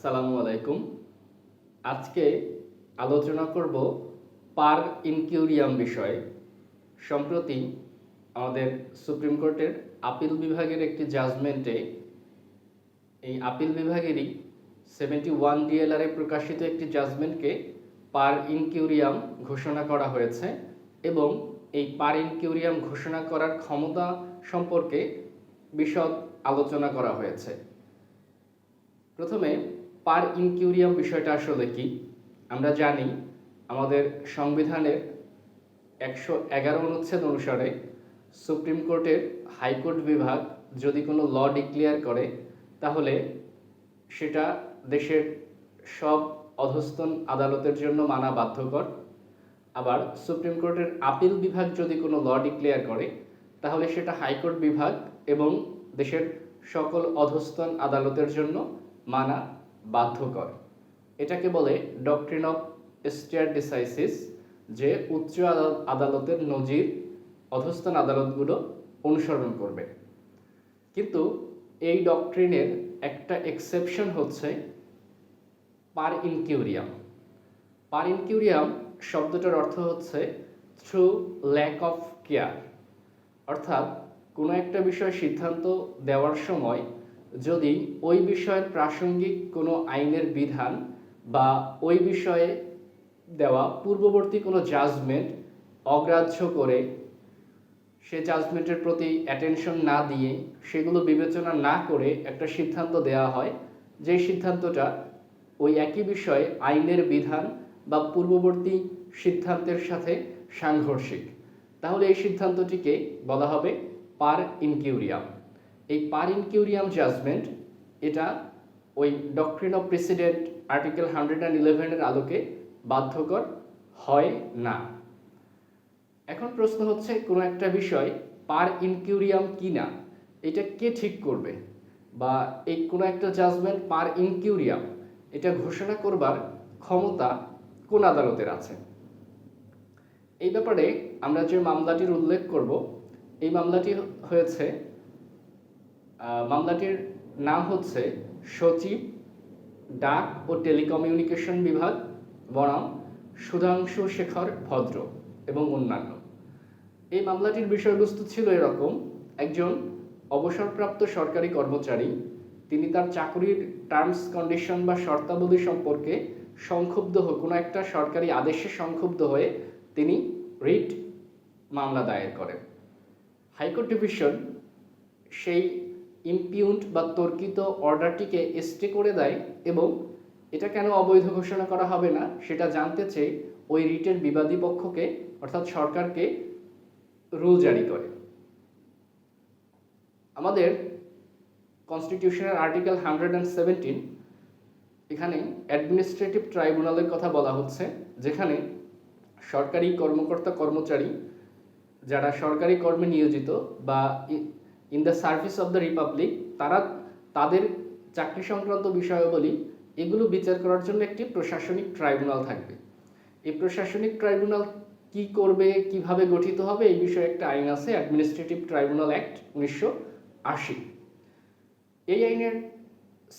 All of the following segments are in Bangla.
আসসালামু আলাইকুম। আজকে আলোচনা করব পার ইনকিউরিয়াম বিষয়ে। সম্প্রতি আমাদের সুপ্রিম কোর্টের আপিল বিভাগের একটি জাজমেন্টে এই আপিল বিভাগেরই সেভেন্টি ওয়ান ডিএলআরে প্রকাশিত একটি জাজমেন্টকে পার ইনকিউরিয়াম ঘোষণা করা হয়েছে এবং এই পার ইনকিউরিয়াম ঘোষণা করার ক্ষমতা সম্পর্কে বিশদ আলোচনা করা হয়েছে। প্রথমে পার ইনকিউরিয়াম বিষয়টা আসলে কি? আমরা জানি আমাদের সংবিধানের একশো এগারো অনুচ্ছেদ অনুসারে সুপ্রিম কোর্টের হাইকোর্ট বিভাগ যদি কোনো ল ডিক্লেয়ার করে, তাহলে সেটা দেশের সব অধস্তন আদালতের জন্য মানা বাধ্যকর। আবার সুপ্রিম কোর্টের আপিল বিভাগ যদি কোনো ল ডিক্লেয়ার করে, তাহলে সেটা হাইকোর্ট বিভাগ এবং দেশের সকল অধস্তন আদালতের জন্য মানা বাধ্যকর। এটাকে বলে ডক্ট্রিন অফ স্টেয়ার ডিসাইসিস যে উচ্চ আদালত- আদালতের নজির, অধস্তন আদালতগুলো অনুসরণ করবে। কিন্তু এই ডক্ট্রিনের একটা এক্সেপশন হচ্ছে পার ইনকিউরিয়াম পার ইনকিউরিয়াম শব্দটার অর্থ হচ্ছে থ্রু ল্যাক অফ কেয়ার অর্থাৎ কোনো একটা বিষয়ে সিদ্ধান্ত দেওয়ার সময় যদি ওই বিষয়ের প্রাসঙ্গিক কোনো আইনের বিধান বা ওই বিষয়ে দেওয়া পূর্ববর্তী কোনো জাজমেন্ট অগ্রাহ্য করে সে জাজমেন্টের প্রতি অ্যাটেনশন না দিয়ে সেগুলো বিবেচনা না করে একটা সিদ্ধান্ত দেওয়া হয়, যে সিদ্ধান্তটা ওই একই বিষয়ে আইনের বিধান বা পূর্ববর্তী সিদ্ধান্তের সাথে সাংঘর্ষিক। তাহলে এই সিদ্ধান্তটিকে বলা হবে পার ইনকিউরিয়াম এই পার ইনকিউরিয়াম জাজমেন্ট এটা ওই doctrine of precedent article hundred and ইলেভেনের আলোকে বাধ্যকর হয় না। এখন প্রশ্ন হচ্ছে, কোনো একটা বিষয় পার ইনকিউরিয়াম কি না এটা কে ঠিক করবে? বা এই কোনো একটা জাজমেন্ট পার ইনকিউরিয়াম এটা ঘোষণা করবার ক্ষমতা কোন আদালতের আছে? এই ব্যাপারে আমরা যে মামলাটির উল্লেখ করব, এই মামলাটি হয়েছে মামলাটির নাম হচ্ছে সচিব, ডাক ও টেলিকমিউনিকেশন বিভাগ, বনাম সুধাংশু শেখর ভদ্র এবং অন্যান্য। এই মামলাটির বিষয়বস্তু ছিল এরকম, একজন অবসরপ্রাপ্ত সরকারি কর্মচারী, তিনি তার চাকরির টার্মস কন্ডিশন বা শর্তাবলী সম্পর্কে সংক্ষুব্ধ হয়ে, কোনো একটা সরকারি আদেশে সংক্ষুব্ধ হয়ে তিনি রিট মামলা দায়ের করেন। হাইকোর্ট ডিভিশন সেই ইমপিউন্ট বা তর্কিত অর্ডারটিকে স্টে করে দেয় এবং এটা কেন অবৈধ ঘোষণা করা হবে না সেটা জানতে চেয়ে ওই রিটের বিবাদী পক্ষকে, অর্থাৎ সরকারকে, রুল জারি করে। আমাদের কনস্টিটিউশনের আর্টিকেল হান্ড্রেড অ্যান্ড সেভেন্টিন এখানে অ্যাডমিনিস্ট্রেটিভ ট্রাইব্যুনালের কথা বলা হচ্ছে, যেখানে সরকারি কর্মকর্তা কর্মচারী যারা সরকারি কর্মে নিয়োজিত বা in the service of the republic, তারা তাদের চাকরি সংক্রান্ত বিষয়াবলী, এগুলো বিচার করার জন্য একটি প্রশাসনিক ট্রাইব্যুনাল থাকবে। এই প্রশাসনিক ট্রাইব্যুনাল কি করবে, কীভাবে গঠিত হবে, এই বিষয়ে একটা আইন আছে অ্যাডমিনিস্ট্রেটিভ ট্রাইব্যুনাল অ্যাক্ট উনিশশো আশি। এই আইনের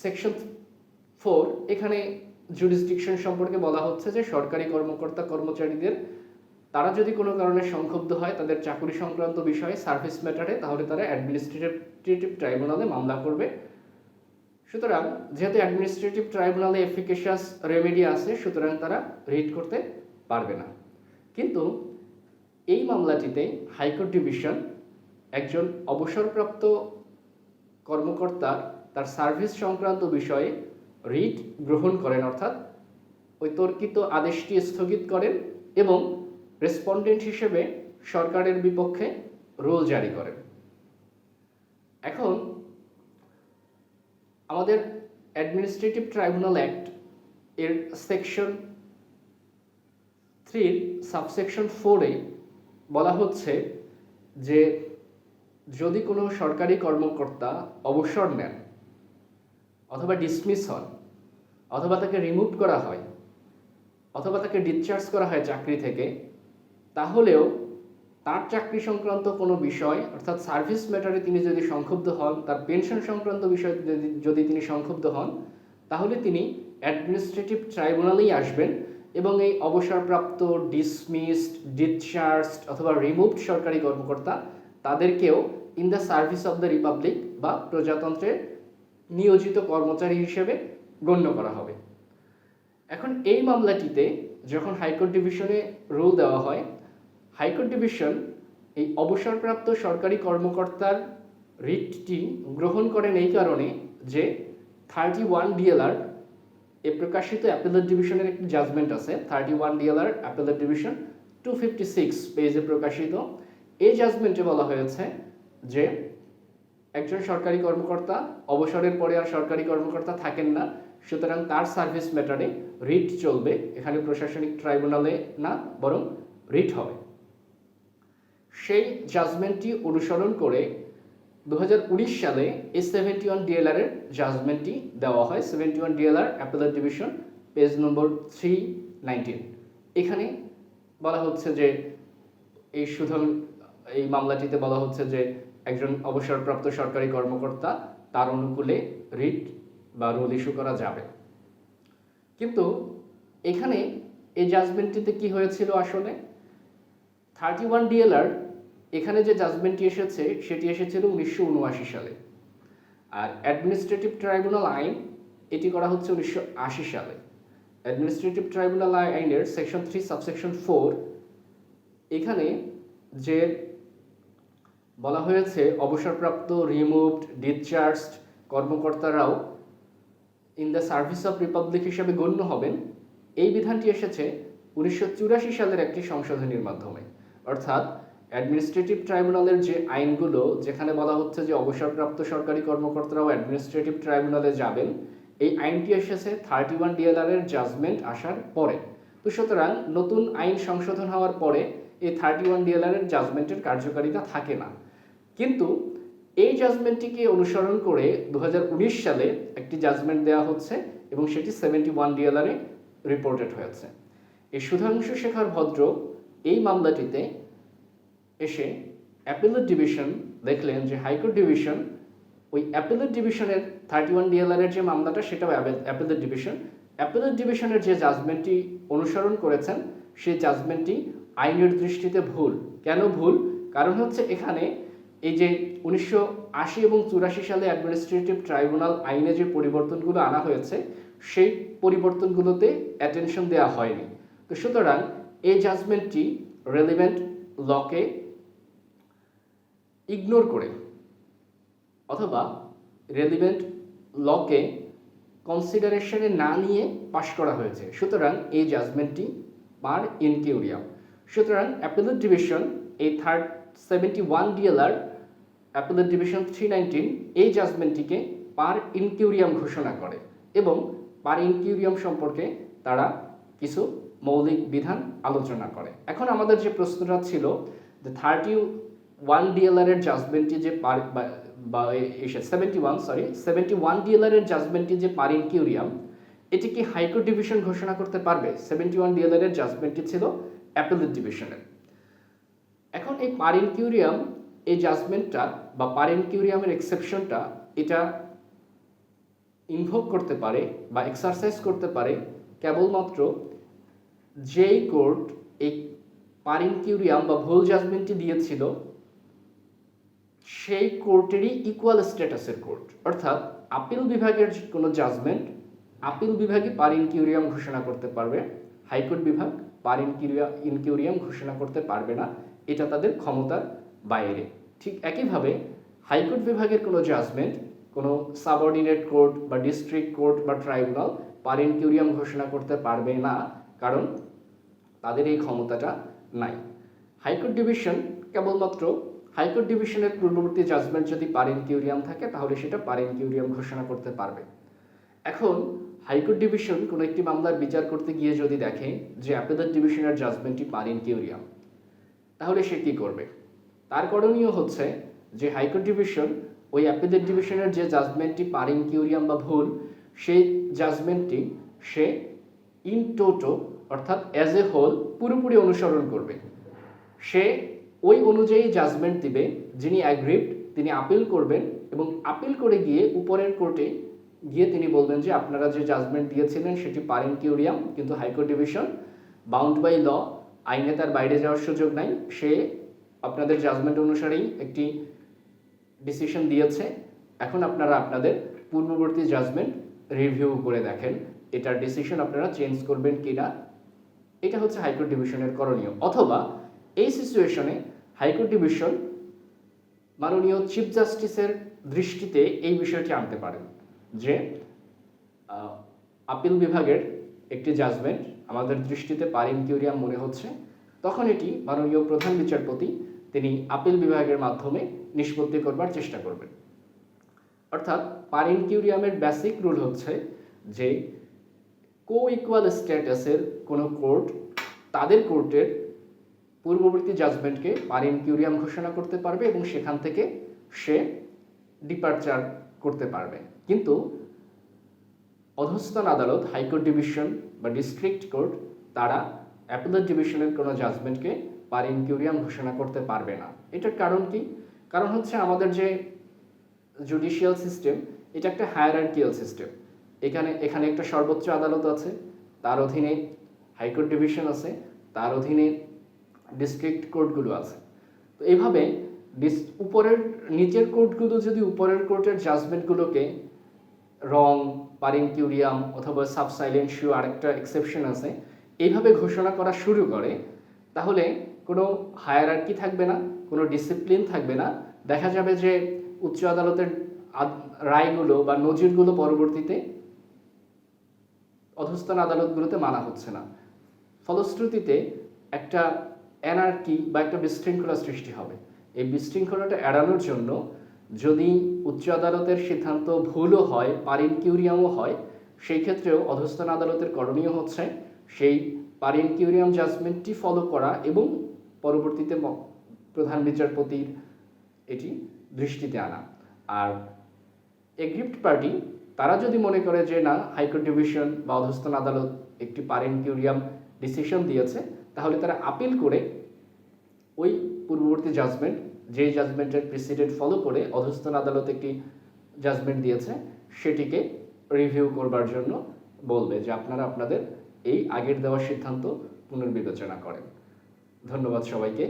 সেকশন ফোর, এখানে জুডিসডিকশন সম্পর্কে বলা হচ্ছে যে সরকারি কর্মকর্তা কর্মচারীদের তারা যদি কোনো কারণে সংক্ষুব্ধ হয়, তাদের চাকরি সংক্রান্ত বিষয়ে সার্ভিস ম্যাটারে, তাহলে তারা অ্যাডমিনিস্ট্রেটিভ ট্রাইব্যুনালে মামলা করবে। সুতরাং যেহেতু অ্যাডমিনিস্ট্রেটিভ ট্রাইব্যুনালে এফিকেশাস রেমেডি আছে, সুতরাং তারা রিট করতে পারবে না। কিন্তু এই মামলাটিতে হাইকোর্ট ডিভিশন একজন অবসরপ্রাপ্ত কর্মকর্তার তার সার্ভিস সংক্রান্ত বিষয়ে রিট গ্রহণ করেন, অর্থাৎ ওই তর্কিত আদেশটি স্থগিত করেন এবং রেসপন্ডেন্ট হিসেবে সরকারের বিপক্ষে রুল জারি করেন। এখন আমাদের অ্যাডমিনিস্ট্রেটিভ ট্রাইব্যুনাল অ্যাক্ট এর সেকশন থ্রির সাবসেকশন ফোরে বলা হচ্ছে যে যদি কোনো সরকারি কর্মকর্তা অবসর নেন অথবা ডিসমিস হন অথবা তাকে রিমুভ করা হয় অথবা তাকে ডিসচার্জ করা হয় চাকরি থেকে তাহলেও তার চাকরি সংক্রান্ত কোনো বিষয়, অর্থাৎ সার্ভিস ম্যাটারে তিনি যদি সংক্ষুব্ধ হন, তার পেনশন সংক্রান্ত বিষয়ে যদি যদি তিনি সংক্ষুব্ধ হন, তাহলে তিনি অ্যাডমিনিস্ট্রেটিভ ট্রাইব্যুনালেই আসবেন এবং এই অবসরপ্রাপ্ত ডিসমিসড ডিসচার্জড অথবা রিমুভড সরকারি কর্মকর্তা তাদেরকেও in the service of the republic বা প্রজাতন্ত্রের নিয়োজিত কর্মচারী হিসেবে গণ্য করা হবে। এখন এই মামলাটিতে যখন হাইকোর্ট ডিভিশনে রুল দেওয়া হয় হাইকোর্ট ডিভিশন এই অবসরপ্রাপ্ত সরকারি কর্মকর্তার রিটটি গ্রহণ করেন এই কারণে যে থার্টি ওয়ান ডিএলআর এ প্রকাশিত অ্যাপেলেট ডিভিশনের একটি জাজমেন্ট আছে, thirty one DLR appellate division two fifty six পেজে প্রকাশিত। এই জাজমেন্টে বলা হয়েছে যে একজন সরকারি কর্মকর্তা, অবসরের পরে আর সরকারি কর্মকর্তা থাকেন না, সুতরাং তার সার্ভিস ম্যাটারে রিট চলবে, এখানে প্রশাসনিক ট্রাইব্যুনালে না, বরং রিট হবে। সেই জাজমেন্টটি অনুসরণ করে দু হাজার উনিশ সালে এই সেভেন্টি ওয়ান ডিএলআরের জাজমেন্টটি দেওয়া হয়। Seventy one DLR appellate division page number three nineteen এখানে বলা হচ্ছে যে, এই শুধু এই মামলাটিতে বলা হচ্ছে যে, একজন অবসরপ্রাপ্ত সরকারি কর্মকর্তা, তার অনুকূলে রিট বা রোল ইস্যু করা যাবে। কিন্তু এখানে এই জাজমেন্টটিতে কি হয়েছিল আসলে? থার্টি ওয়ান ডিএলআর এখানে যে জাজমেন্টটি এসেছে, সেটি এসেছিল উনিশশো উনআশি সালে। আর অ্যাডমিনিস্ট্রেটিভ ট্রাইব্যুনাল আইন, এটি করা হচ্ছে উনিশশো আশি সালে। অ্যাডমিনিস্ট্রেটিভ ট্রাইব্যুনাল আইনের সেকশন থ্রি সাবসেকশন ফোর এখানে যে বলা হয়েছে, অবসরপ্রাপ্ত removed discharged কর্মকর্তারাও in the service of republic হিসাবে গণ্য হবেন। এই বিধানটি এসেছে উনিশশো চুরাশি সালের একটি সংশোধনীর মাধ্যমে। অর্থাৎ অ্যাডমিনিস্ট্রেটিভ ট্রাইব্যুনালের যে আইনগুলো, যেখানে বলা হচ্ছে যে অবসরপ্রাপ্ত সরকারি কর্মকর্তারাও অ্যাডমিনিস্ট্রেটিভ ট্রাইব্যুনালে যাবেন, এই আইনটি এসেছে থার্টি ওয়ান ডিএলআর এর জাজমেন্ট আসার পরে। তো সুতরাং নতুন আইন সংশোধন হওয়ার পরে এই থার্টি ওয়ান ডিএলআর এর জাজমেন্টের কার্যকারিতা থাকে না। কিন্তু এই জাজমেন্টটিকে অনুসরণ করে দু হাজার উনিশ সালে একটি জাজমেন্ট দেওয়া হচ্ছে এবং সেটি সেভেন্টি ওয়ান ডিএলআরে রিপোর্টেড হয়েছে। এই সুধাংশু শেখর ভদ্র এই মামলাটিতে এসে অ্যাপেলেট ডিভিশন দেখলেন যে হাইকোর্ট ডিভিশন ওই অ্যাপেলেট ডিভিশনের থার্টি ওয়ান ডিএলআরের যে মামলাটা, সেটাও অ্যাপেলেট ডিভিশন অ্যাপেলেট ডিভিশনের যে জাজমেন্টটি অনুসরণ করেছেন, সেই জাজমেন্টটি আইনের দৃষ্টিতে ভুল। কেন ভুল? কারণ হচ্ছে এখানে এই যে উনিশশো আশি এবং চুরাশি সালে অ্যাডমিনিস্ট্রেটিভ ট্রাইব্যুনাল আইনে যে পরিবর্তনগুলো আনা হয়েছে, সেই পরিবর্তনগুলোতে অ্যাটেনশন দেওয়া হয়নি। তো সুতরাং এই জাজমেন্টটি রেলিভেন্ট লকে ইগনোর করে, অথবা রেলিভেন্ট লকে কনসিডারেশনে না নিয়ে পাশ করা হয়েছে। সুতরাং এই জাজমেন্টটি পার ইনকিউরিয়াম সুতরাং অ্যাপেলেট ডিভিশন এই third seventy one DLR appellate division three nineteen এই জাজমেন্টটিকে পার ইনকিউরিয়াম ঘোষণা করে এবং পার ইনকিউরিয়াম সম্পর্কে তারা কিছু মৌলিক বিধান আলোচনা করে। এখন আমাদের যে প্রশ্নটা ছিল যে থার্টি ওয়ান ডিএলআর এর জাজমেন্টটি যে পার বা এসে seventy one sorry seventy one DLR এর জাজমেন্টটি যে পার ইনকিউরিয়াম, এটি কি হাইকোর্ট ডিভিশন ঘোষণা করতে পারবে? সেভেন্টি ওয়ান ডিএলআর এর জাজমেন্টটি ছিল অ্যাপেলেট ডিভিশনের এখন এই পার ইনকিউরিয়াম, এই জাজমেন্টটা বা পার ইনকিউরিয়ামের এক্সেপশনটা এটা ইনভোক করতে পারে বা এক্সারসাইজ করতে পারে কেবলমাত্র যেই কোর্ট এই পার ইনকিউরিয়াম বা ভুল জাজমেন্টটি দিয়েছিল সেই কোর্টেরই ইকুয়াল স্ট্যাটাসের কোর্ট। অর্থাৎ আপিল বিভাগের কোনো জাজমেন্ট আপিল বিভাগই পার ইনকিউরিয়াম ঘোষণা করতে পারবে। হাইকোর্ট বিভাগ পার ইনকিউরিয়া ইনকিউরিয়াম ঘোষণা করতে পারবে না। এটা তাদের ক্ষমতার বাইরে। ঠিক একইভাবে হাইকোর্ট বিভাগের কোনো জাজমেন্ট কোনো সাবঅর্ডিনেট কোর্ট বা ডিস্ট্রিক্ট কোর্ট বা ট্রাইব্যুনাল পার ইনকিউরিয়াম ঘোষণা করতে পারবে না, কারণ তাদের এই ক্ষমতাটা নাই। হাইকোর্ট ডিভিশন কেবলমাত্র হাইকোর্ট ডিভিশনের পূর্ববর্তী জাজমেন্ট যদি পার ইনকিউরিয়াম থাকে, তাহলে সেটা পার ইনকিউরিয়াম ঘোষণা করতে পারবে। এখন, হাইকোর্ট ডিভিশন কোনো একটি মামলার বিচার করতে গিয়ে যদি দেখে যে অ্যাপেলেট ডিভিশনের জাজমেন্টটি পার ইনকিউরিয়াম তাহলে সে কী করবে? তার করণীয় হচ্ছে যে হাইকোর্ট ডিভিশন ওই অ্যাপেলেট ডিভিশনের যে জাজমেন্টটি পার ইনকিউরিয়াম বা ভুল, সেই জাজমেন্টটি সে ইন টোটো, অর্থাৎ অ্যাজ এ হোল পুরোপুরি অনুসরণ করবে। সে ওই অনুযায়ী জাজমেন্ট দিবে, যিনি অ্যাগ্রিভড তিনি আপিল করবেন এবং আপিল করে গিয়ে উপরের কোর্টে গিয়ে তিনি বলবেন যে আপনারা যে জাজমেন্ট দিয়েছিলেন সেটি পারেন কিউরিয়াম, কিন্তু high court division bound by law আইনে তার বাইরে যাওয়ার সুযোগ নাই। সে আপনাদের জাজমেন্ট অনুসারেই একটি ডিসিশন দিয়েছে। এখন আপনারা আপনাদের পূর্ববর্তী জাজমেন্ট রিভিউ করে দেখেন, এটার ডিসিশন আপনারা চেঞ্জ করবেন কিনা। এটা হচ্ছে হাইকোর্ট ডিভিশনের করণীয়। অথবা এই সিচুয়েশনে হাইকোর্ট ডিভিশন মাননীয় চিফ জাস্টিসের দৃষ্টিতে এই বিষয়টি আনতে পারেন যে আপিল বিভাগের একটি জাজমেন্ট আমাদের দৃষ্টিতে পার ইনকিউরিয়াম মনে হচ্ছে। তখন এটি মাননীয় প্রধান বিচারপতি তিনি আপিল বিভাগের মাধ্যমে নিষ্পত্তি করবার চেষ্টা করবেন। অর্থাৎ পার ইনকিউরিয়ামের বেসিক রুল হচ্ছে যে, কো ইকুয়াল স্ট্যাটাসের কোনো কোর্ট তাদের কোর্টের পূর্ববর্তী জাজমেন্টকে পার ইনকিউরিয়াম ঘোষণা করতে পারবে এবং সেখান থেকে সে ডিপার্চার করতে পারবে। কিন্তু অধস্থান আদালত হাইকোর্ট ডিভিশন বা ডিস্ট্রিক্ট কোর্ট তারা অ্যাপেলেট ডিভিশনের কোনো জাজমেন্টকে পার ইনকিউরিয়াম ঘোষণা করতে পারবে না। এটার কারণ কি? কারণ হচ্ছে আমাদের যে জুডিশিয়াল সিস্টেম এটা একটা হায়ারার্কিয়াল সিস্টেম এখানে এখানে একটা সর্বোচ্চ আদালত আছে, তার অধীনে হাইকোর্ট ডিভিশন আছে, তার অধীনে ডিস্ট্রিক্ট কোর্টগুলো আছে। তো এইভাবে উপরের, নিচের কোর্টগুলো যদি উপরের কোর্টের জাজমেন্টগুলোকে রং পারিনকিউরিয়াম অথবা সাবসাইলেন্সিও আরেকটা এক্সেপশন আছে, এইভাবে ঘোষণা করা শুরু করে, তাহলে কোনো হায়ারার্কি থাকবে না, কোনো ডিসিপ্লিন থাকবে না। দেখা যাবে যে উচ্চ আদালতের রায়গুলো বা নজিরগুলো পরবর্তীতে অধস্থান আদালতগুলোতে মানা হচ্ছে না। ফলশ্রুতিতে একটা অ্যানার্কি বা একটা বিশৃঙ্খলা সৃষ্টি হবে। এই বিশৃঙ্খলাটা এড়ানোর জন্য যদি উচ্চ আদালতের সিদ্ধান্ত ভুলও হয় পারিন কিউরিয়ামও হয়, সেই ক্ষেত্রেও অধস্থান আদালতের করণীয় হচ্ছে সেই পারিন কিউরিয়াম জাজমেন্টটি ফলো করা এবং পরবর্তীতে প্রধান বিচারপতির এটি দৃষ্টিতে আনা। আর এগ্রিপ্ট পার্টি তারা যদি মনে করে যে না, হাইকোর্ট ডিভিশন বা অধস্থান আদালত একটি পারেন কিউরিয়াম ডিসিশন দিয়েছে তাহলে তারা আপিল করে ওই পূর্ববর্তী জাজমেন্ট যে জাজমেন্টের প্রেসিডেন্ট ফলো করে অধস্থান আদালত একটি জাজমেন্ট দিয়েছে, সেটিকে রিভিউ করবার জন্য বলবে যে আপনারা আপনাদের এই আগের দেওয়া সিদ্ধান্ত পুনর্বিবেচনা করেন। ধন্যবাদ সবাইকে।